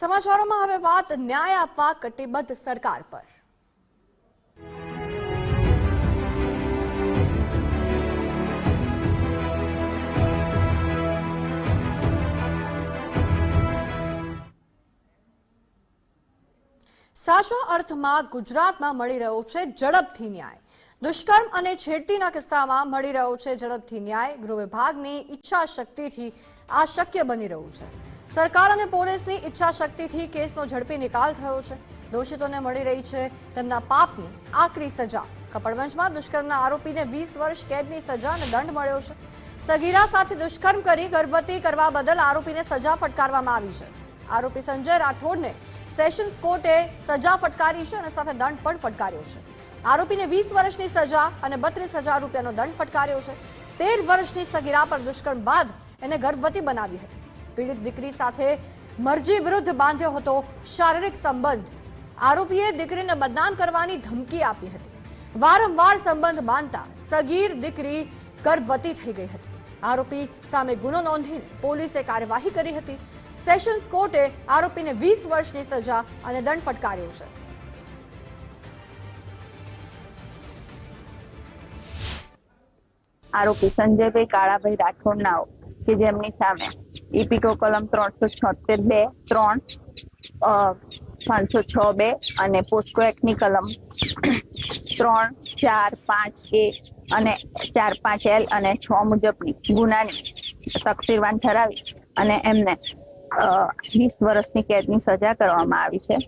સમાચારોમાં હવે વાત ન્યાય આપવા કટિબદ્ધ સરકાર પર. સાચો અર્થમાં ગુજરાતમાં મળી રહ્યો છે ઝડપથી ન્યાય. દુષ્કર્મ અને છેડતીના કિસ્સામાં મળી રહ્યો છે ઝડપથી ન્યાય. ગૃહ વિભાગની ઈચ્છા શક્તિથી આ શક્ય બની રહ્યું છે. સરકાર અને પોલીસની ઈચ્છા શક્તિથી કેસનો ઝડપી નિકાલ થયો છે. દોષિતોને મળી રહી છે તેમના પાપની આકરી સજા. કપડવંજમાં દુષ્કર્મના આરોપીને વીસ વર્ષ કેદની સજા અને દંડ મળ્યો છે. સગીરા સાથે દુષ્કર્મ કરી ગર્ભવતી કરવા બદલ આરોપીને સજા ફટકારવામાં આવી છે. આરોપી સંજય રાઠોડને સેશન્સ કોર્ટે સજા ફટકારી છે અને સાથે દંડ પણ ફટકાર્યો છે. આરોપીને વીસ વર્ષની સજા અને બત્રીસ હજાર રૂપિયાનો દંડ ફટકાર્યો છે. તેર વર્ષની સગીરા પર દુષ્કર્મ બાદ એને ગર્ભવતી બનાવી હતી. પીડિત દીકરી સાથે મરજી વિરુદ્ધ બાંધ્યો હતો શારીરિક સંબંધ. આરોપીએ દીકરીને બદનામ કરવાની ધમકી આપી હતી. વારંવાર સંબંધ બાંધતા સગીર દીકરી ગર્ભવતી થઈ ગઈ હતી. આરોપી સામે ગુનો નોંધીને પોલીસે કાર્યવાહી કરી હતી. સેશન્સ કોર્ટે આરોપીને વીસ વર્ષની સજા અને દંડ ફટકાર્યો છે. આરોપી સંજયભાઈ કાળાભાઈ રાઠોડ નાઓ કે જેમની સામે ઈપીકો કલમ ત્રણસો છોતેર બે, ત્રણ પાંચસો છ બે અને પોસ્કો એક્ટની કલમ ત્રણ, ચાર, પાંચ, એ અને ચાર, પાંચ, એલ અને છ મુજબની ગુનાની તકસીરવાન ઠરાવી અને એમને વીસ વર્ષની કેદની સજા કરવામાં આવી છે.